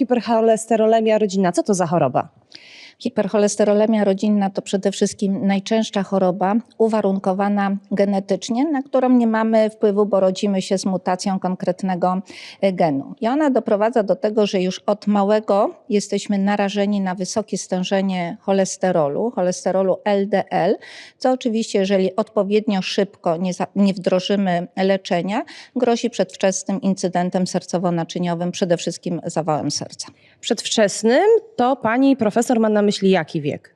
hipercholesterolemia rodzinna, co to za choroba? Hipercholesterolemia rodzinna to przede wszystkim najczęstsza choroba uwarunkowana genetycznie, na którą nie mamy wpływu, bo rodzimy się z mutacją konkretnego e, genu. I ona doprowadza do tego, że już od małego jesteśmy narażeni na wysokie stężenie cholesterolu, cholesterolu LDL, co oczywiście, jeżeli odpowiednio szybko nie, za, nie wdrożymy leczenia, grozi przedwczesnym incydentem sercowo-naczyniowym, przede wszystkim zawałem serca. Przedwczesnym to pani profesor ma na myśli jaki wiek?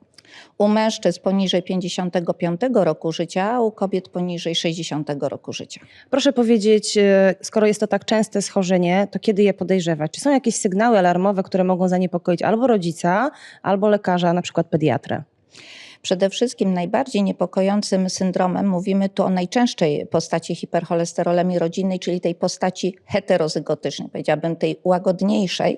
U mężczyzn poniżej 55 roku życia, a u kobiet poniżej 60 roku życia. Proszę powiedzieć, e, skoro jest to tak częste schorzenie, to kiedy je podejrzewać? Czy są jakieś sygnały alarmowe, które mogą zaniepokoić albo rodzica, albo lekarza, na przykład pediatrę? Przede wszystkim najbardziej niepokojącym syndromem mówimy tu o najczęstszej postaci hipercholesterolemii rodzinnej, czyli tej postaci heterozygotycznej, powiedziałabym tej łagodniejszej.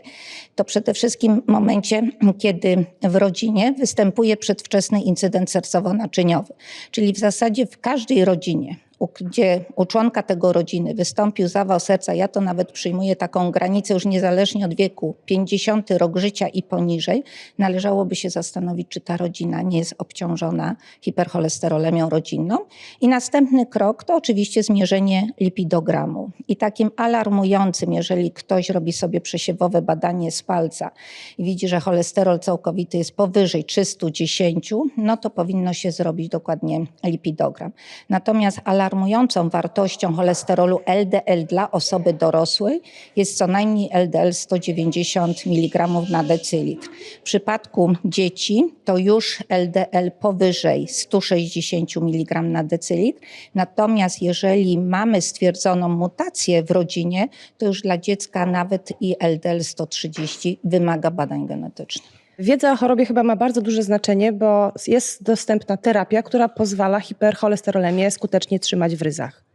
To przede wszystkim w momencie, kiedy w rodzinie występuje przedwczesny incydent sercowo-naczyniowy. Czyli w zasadzie w każdej rodzinie gdzie u członka tego rodziny wystąpił zawał serca, ja to nawet przyjmuję taką granicę już niezależnie od wieku, 50 rok życia i poniżej, należałoby się zastanowić, czy ta rodzina nie jest obciążona hipercholesterolemią rodzinną. I następny krok to oczywiście zmierzenie lipidogramu. I takim alarmującym, jeżeli ktoś robi sobie przesiewowe badanie z palca i widzi, że cholesterol całkowity jest powyżej 310, no to powinno się zrobić dokładnie lipidogram. Natomiast alarm alarmującą wartością cholesterolu LDL dla osoby dorosłej jest co najmniej LDL 190 mg na decylitr. W przypadku dzieci to już LDL powyżej 160 mg na decylitr. Natomiast jeżeli mamy stwierdzoną mutację w rodzinie, to już dla dziecka nawet i LDL 130 wymaga badań genetycznych. Wiedza o chorobie chyba ma bardzo duże znaczenie, bo jest dostępna terapia, która pozwala hipercholesterolemię skutecznie trzymać w ryzach.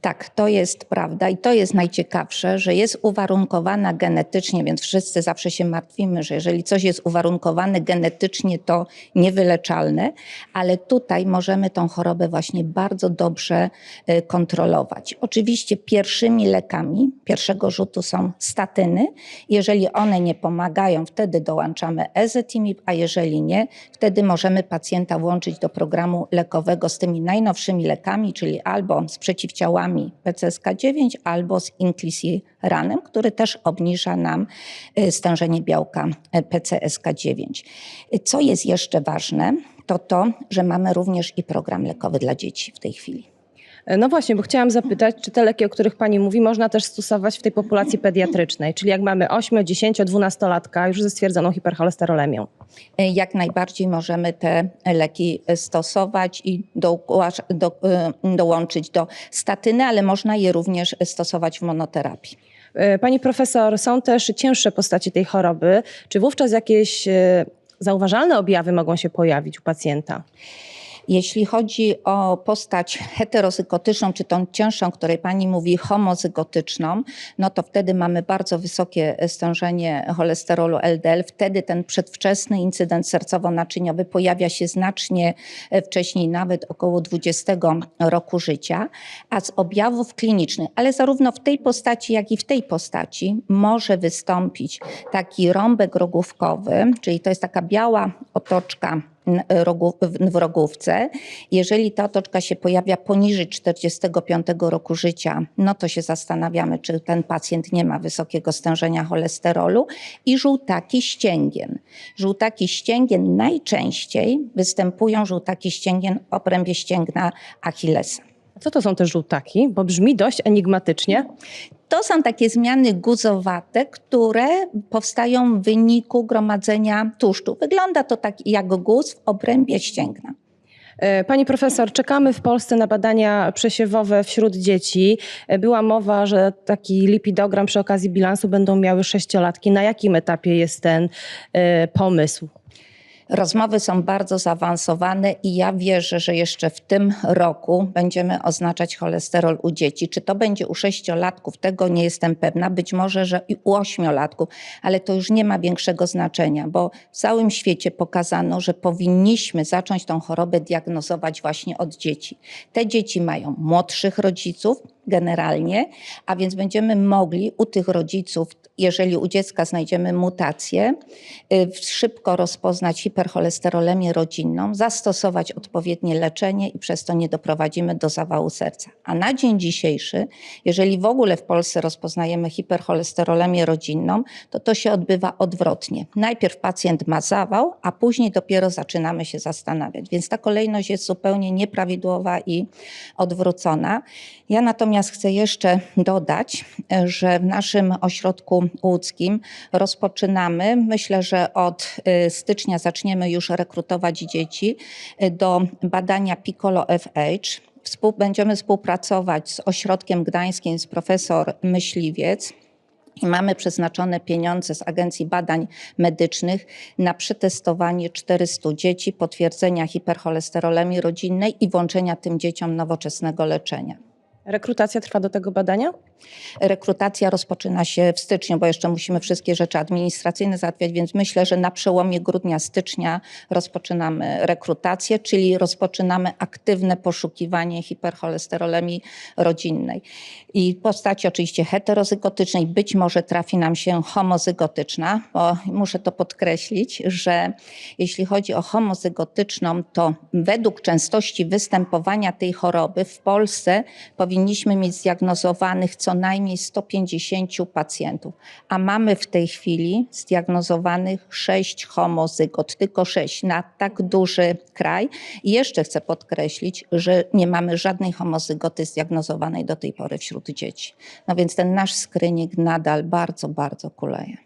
Tak, to jest prawda i to jest najciekawsze, że jest uwarunkowana genetycznie, więc wszyscy zawsze się martwimy, że jeżeli coś jest uwarunkowane genetycznie, to niewyleczalne, ale tutaj możemy tą chorobę właśnie bardzo dobrze y, kontrolować. Oczywiście pierwszymi lekami pierwszego rzutu są statyny. Jeżeli one nie pomagają, wtedy dołączamy ezetimib, a jeżeli nie, wtedy możemy pacjenta włączyć do programu lekowego z tymi najnowszymi lekami, czyli albo z przeciwciałami PCSK9 albo z inclisiran, który też obniża nam y, stężenie białka y, PCSK9. Co jest jeszcze ważne, to to, że mamy również i program lekowy dla dzieci w tej chwili. No właśnie, bo chciałam zapytać, czy te leki, o których Pani mówi, można też stosować w tej populacji pediatrycznej, czyli jak mamy 8, 10, 12-latka już ze stwierdzoną hipercholesterolemią? Jak najbardziej możemy te leki stosować i do, do, y, dołączyć do statyny, ale można je również stosować w monoterapii. E, pani profesor, są też cięższe postacie tej choroby. Czy wówczas jakieś e, zauważalne objawy mogą się pojawić u pacjenta? Jeśli chodzi o postać heterozygotyczną, czy tą cięższą, której pani mówi homozygotyczną, no to wtedy mamy bardzo wysokie stężenie cholesterolu LDL. Wtedy ten przedwczesny incydent sercowo-naczyniowy pojawia się znacznie wcześniej, nawet około 20 roku życia. A z objawów klinicznych, ale zarówno w tej postaci, jak i w tej postaci może wystąpić taki rąbek rogówkowy, czyli to jest taka biała otoczka w rogówce. Jeżeli ta otoczka się pojawia poniżej 45 roku życia, no to się zastanawiamy, czy ten pacjent nie ma wysokiego stężenia cholesterolu i żółtaki ścięgien. Żółtaki ścięgien najczęściej występują żółtaki ścięgien w obrębie ścięgna Achillesa. Co to są te żółtaki? Bo brzmi dość enigmatycznie. To są takie zmiany guzowate, które powstają w wyniku gromadzenia tłuszczu. Wygląda to tak jak guz w obrębie ścięgna. E, pani profesor, czekamy w Polsce na badania przesiewowe wśród dzieci. E, była mowa, że taki lipidogram przy okazji bilansu będą miały sześciolatki. Na jakim etapie jest ten e, pomysł? Rozmowy są bardzo zaawansowane i ja wierzę, że jeszcze w tym roku będziemy oznaczać cholesterol u dzieci. Czy to będzie u sześciolatków, tego nie jestem pewna. Być może, że i u ośmiolatków, ale to już nie ma większego znaczenia, bo w całym świecie pokazano, że powinniśmy zacząć tą chorobę diagnozować właśnie od dzieci. Te dzieci mają młodszych rodziców, generalnie, a więc będziemy mogli u tych rodziców, jeżeli u dziecka znajdziemy mutację, y, szybko rozpoznać hipercholesterolemię rodzinną, zastosować odpowiednie leczenie i przez to nie doprowadzimy do zawału serca. A na dzień dzisiejszy, jeżeli w ogóle w Polsce rozpoznajemy hipercholesterolemię rodzinną, to to się odbywa odwrotnie. Najpierw pacjent ma zawał, a później dopiero zaczynamy się zastanawiać. Więc ta kolejność jest zupełnie nieprawidłowa i odwrócona. Ja natomiast chcę jeszcze dodać, że w naszym ośrodku łódzkim rozpoczynamy, myślę, że od y, stycznia zaczniemy już rekrutować dzieci y, do badania Piccolo FH. Współ, będziemy współpracować z ośrodkiem gdańskim, z profesor Myśliwiec. I mamy przeznaczone pieniądze z Agencji Badań Medycznych na przetestowanie 400 dzieci, potwierdzenia hipercholesterolemii rodzinnej i włączenia tym dzieciom nowoczesnego leczenia. Rekrutacja trwa do tego badania? Rekrutacja rozpoczyna się w styczniu, bo jeszcze musimy wszystkie rzeczy administracyjne załatwiać, więc myślę, że na przełomie grudnia, stycznia rozpoczynamy rekrutację, czyli rozpoczynamy aktywne poszukiwanie hipercholesterolemii rodzinnej. I w postaci oczywiście heterozygotycznej, być może trafi nam się homozygotyczna, bo muszę to podkreślić, że jeśli chodzi o homozygotyczną, to według częstości występowania tej choroby w Polsce powinniśmy mieć zdiagnozowanych co najmniej 150 pacjentów, a mamy w tej chwili zdiagnozowanych 6 homozygot, tylko 6 na tak duży kraj. I jeszcze chcę podkreślić, że nie mamy żadnej homozygoty zdiagnozowanej do tej pory wśród dzieci. No więc ten nasz screening nadal bardzo, bardzo kuleje.